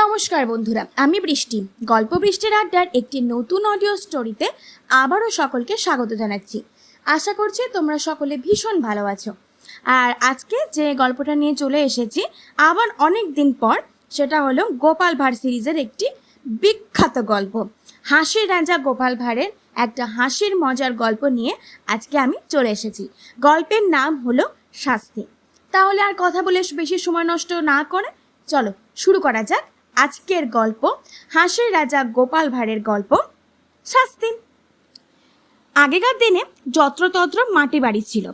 নমস্কার বন্ধুরা, আমি বৃষ্টি। গল্প বৃষ্টির আড্ডার একটি নতুন অডিও স্টোরিতে আবারও সকলকে স্বাগত জানাচ্ছি। আশা করছি তোমরা সকলে ভীষণ ভালো আছো। আর আজকে যে গল্পটা নিয়ে চলে এসেছি, আবার অনেক দিন পর, সেটা হলো গোপাল ভাঁড় সিরিজের একটি বিখ্যাত গল্প। হাসির রাজা গোপাল ভাঁড়ের একটা হাসির মজার গল্প নিয়ে আজকে আমি চলে এসেছি। গল্পের নাম হলো শাস্তি। তাহলে আর কথা বলে বেশি সময় নষ্ট না করে চলো শুরু করা যাক। আজকের গল্প, হাসির রাজা গোপাল ভাঁড়ের গল্প, শাস্তি। আগেকার দিনে যত্রতত্র মাটি বাড়ি ছিল।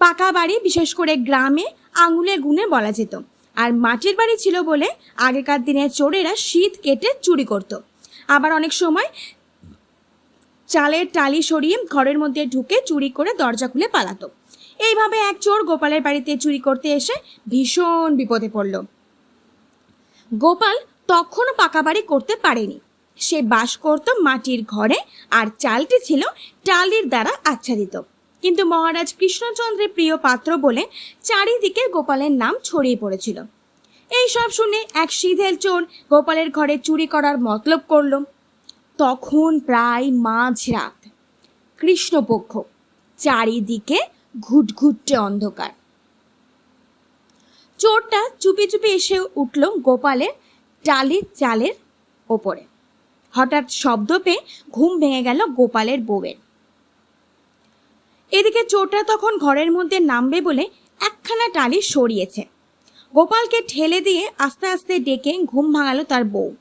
পাকা বাড়ি, বিশেষ করে গ্রামে আঙুলে গুনে বলা যেত। আর মাটির বাড়ি ছিল বলে আগেকার দিনে চোরেরা শীত কেটে চুরি করত। আবার অনেক সময় চালের টালি সরিয়ে ঘরের মধ্যে ঢুকে চুরি করে দরজা খুলে পালাতো। এইভাবে এক চোর গোপালের বাড়িতে চুরি করতে এসে ভীষণ বিপদে পড়ল। গোপাল তখনও পাকা বাড়ি করতে পারেনি। সে বাস করত মাটির ঘরে আর চালটি ছিল টালির দ্বারা আচ্ছাদিত। কিন্তু মহারাজ কৃষ্ণচন্দ্রের প্রিয় পাত্র বলে চারিদিকে গোপালের নাম ছড়িয়ে পড়েছিল। এই সব শুনে এক সিধেল চোর গোপালের ঘরে চুরি করার মতলব করল, তখন প্রায় মাঝরাত কৃষ্ণপক্ষ চারিদিকে ঘুটঘুটে অন্ধকার। চোরটা চুপি চুপি এসে উঠল গোপালের টালির চালের ওপরে। হঠাৎ শব্দ পেয়ে ঘুম ভেঙে গেল গোপালের বউয়ের। এদিকে চোরটা তখন ঘরের মধ্যে নামবে বলে একখানা টালি সরিয়েছে। গোপালকে ঠেলে দিয়ে আস্তে আস্তে ডেকে ঘুম ভাঙালো তার বউ।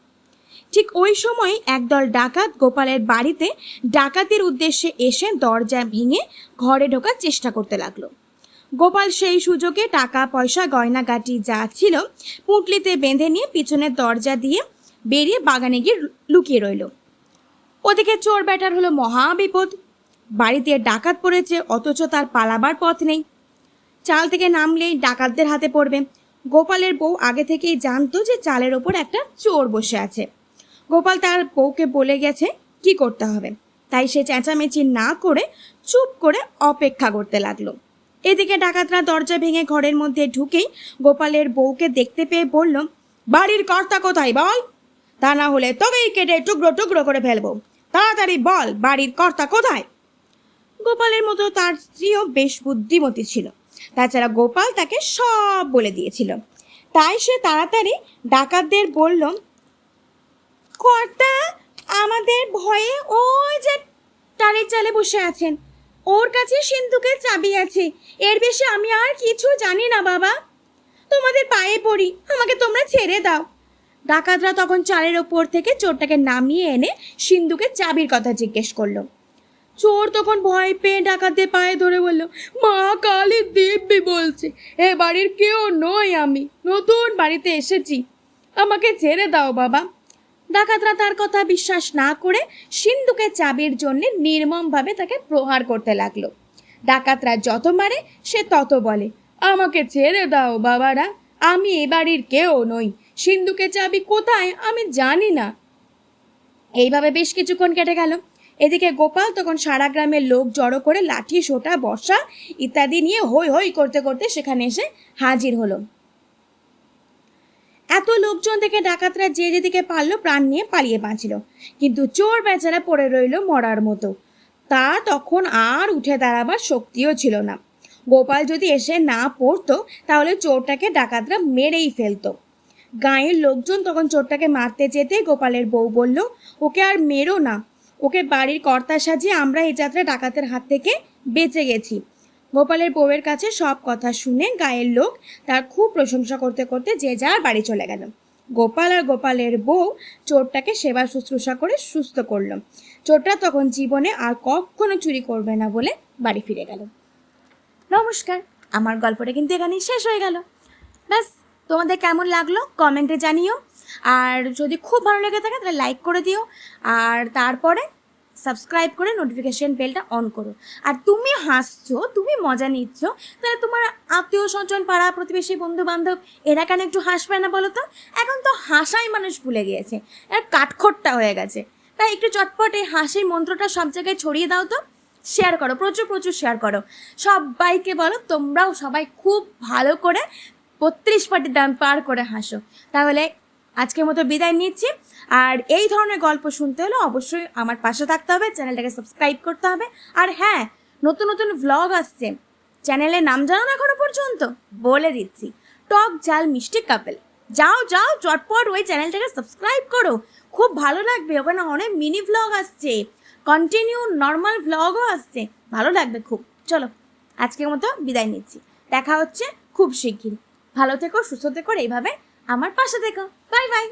ঠিক ওই সময় একদল ডাকাত গোপালের বাড়িতে ডাকাতির উদ্দেশ্যে এসে দরজা ভেঙে ঘরে ঢোকার চেষ্টা করতে লাগল। গোপাল সেই সুযোগে টাকা, পয়সা, গয়নাগাটি যা ছিল পুঁটলিতে বেঁধে নিয়ে পিছনের দরজা দিয়ে বেরিয়ে বাগানে গিয়ে লুকিয়ে রইল। ওদিকে চোর ব্যাটার হলো মহা বিপদ। বাড়িতে ডাকাত পড়েছে, অথচ তার পালাবার পথ নেই। চাল থেকে নামলেই ডাকাতদের হাতে পড়বে। গোপালের বউ আগে থেকেই জানতো যে চালের ওপর একটা চোর বসে আছে। গোপাল তার বউকে বলে গেছে, কি করতে হবে? তাই সে চেঁচামেচি না করে চুপ করে অপেক্ষা করতে লাগল। এদিকে ডাকাতরা দরজা ভেঙে ঘরের মধ্যে ঢুকেই গোপালের বউকে দেখতে পেয়ে বলল, বাড়ির কর্তা কোথায় বল? তা না হলে তবেই কেটে টুকরো টুকরো করে ফেলব। তাড়াতাড়ি বল, বাড়ির কর্তা কোথায়? গোপালের মতো তার স্ত্রীও বেশ বুদ্ধিমতী ছিল। তাছাড়া গোপাল তাকে সব বলে দিয়েছিল। তাই সে তাড়াতাড়ি ডাকাতদের বলল কর্তা, আমাদের ভয়ে ওই যে টালের চালে বসে আছেন। ওর কাছে সিন্ধুকের চাবি আছে। এর বেশি আমি আর কিছু জানি না, বাবা। তোমাদের পায়ে পড়ি, আমাকে তোমরা ছেড়ে দাও। ডাকাতরা তখন চালের ওপর থেকে চোরটাকে নামিয়ে এনে সিন্ধুকের চাবির কথা জিজ্ঞেস করল। চোর তখন ভয় পেয়ে ডাকাতদের পায়ে ধরে বলল, মা কালী দিব্যি বলছে, এ বাড়ির কেউ নই আমি। নতুন বাড়িতে এসেছি। আমাকে ছেড়ে দাও, বাবা। ডাকাতরা তার কথা বিশ্বাস না করে সিন্ধুকের চাবির জন্য নির্মমভাবে তাকে প্রহার করতে লাগল। ডাকাতরা যত মারে, সে তত বলে, আমাকে ছেড়ে দাও বাবারা, আমি এ বাড়ির কেউ নই। সিন্ধুকের চাবি কোথায়? আমি জানি না। এইভাবে বেশ কিছুক্ষণ কেটে গেল। এদিকে গোপাল তখন সারা গ্রামের লোক জড়ো করে লাঠি, সোটা, বর্ষা ইত্যাদি নিয়ে হই হই করতে করতে সেখানে এসে হাজির হলো। এত লোকজন দেখে ডাকাতরা যে যেদিকে পারল প্রাণ নিয়ে পালিয়ে বাঁচল। কিন্তু চোর বেচারা পড়ে রইল মরার মতো। তা তখন আর উঠে দাঁড়াবার শক্তিও ছিল না। গোপাল যদি এসে না পড়তো, তাহলে চোরটাকে ডাকাতরা মেরেই ফেলতো। গাঁয়ের লোকজন তখন চোরটাকে মারতে যেতে গোপালের বউ বলল, ওকে আর মেরো না। ওকে বাড়ির কর্তা সাজিয়ে আমরা এই যাত্রা ডাকাতের হাত থেকে বেঁচে গেছি। গোপালের বউয়ের কাছে সব কথা শুনে গায়ের লোক তার খুব প্রশংসা করতে করতে যে যার বাড়ি চলে গেল। গোপাল আর গোপালের বউ চোরটাকে সেবা শুশ্রূষা করে সুস্থ করল। চোরটা তখন জীবনে আর কখনো চুরি করবে না বলে বাড়ি ফিরে গেল। নমস্কার, আমার গল্পটা কিন্তু এখানেই শেষ হয়ে গেল। ব্যাস, তোমাদের কেমন লাগল কমেন্টে জানিও। আর যদি খুব ভালো লেগে থাকে তাহলে লাইক করে দিও। আর তারপরে সাবস্ক্রাইব করে নোটিফিকেশন বেলটা অন করো। আর তুমি হাসছো, তুমি মজা নিচ্ছ, তাহলে তোমার আত্মীয় স্বজন পাড়া প্রতিবেশী বন্ধু বান্ধব এরা কেন একটু হাসবে না বলো তো? এখন তো হাসাই মানুষ ভুলে গিয়েছে। এর কাঠখোট্টা হয়ে গেছে। তাই একটু চটপট এই হাসির মন্ত্রটা সব জায়গায় ছড়িয়ে দাও তো। শেয়ার করো, প্রচুর প্রচুর শেয়ার করো। সবাইকে বলো, তোমরাও সবাই খুব ভালো করে বত্রিশ পাটির দাম পার করে হাসো। তাহলে আজকের মতো বিদায় নিচ্ছি। আর এই ধরনের গল্প শুনতে হলে অবশ্যই আমার পাশে থাকতে হবে, চ্যানেলটাকে সাবস্ক্রাইব করতে হবে। আর হ্যাঁ নতুন নতুন ভ্লগ আসছে। চ্যানেলের নাম জানো না এখনও পর্যন্ত? বলে দিচ্ছি, টক জাল মিষ্টি কাপেল। যাও যাও, চটপট ওই চ্যানেলটাকে সাবস্ক্রাইব করো। খুব ভালো লাগবে, ওখানে অনেক মিনি ভ্লগ আসছে। কন্টিনিউ নর্মাল ভ্লগও আসছে। ভালো লাগবে খুব। চলো, আজকের মতো বিদায় নিচ্ছি। দেখা হচ্ছে খুব শিগগির ভালো থেকো, সুস্থ থেকো এইভাবে আমার পাশে দেখো। Bye bye.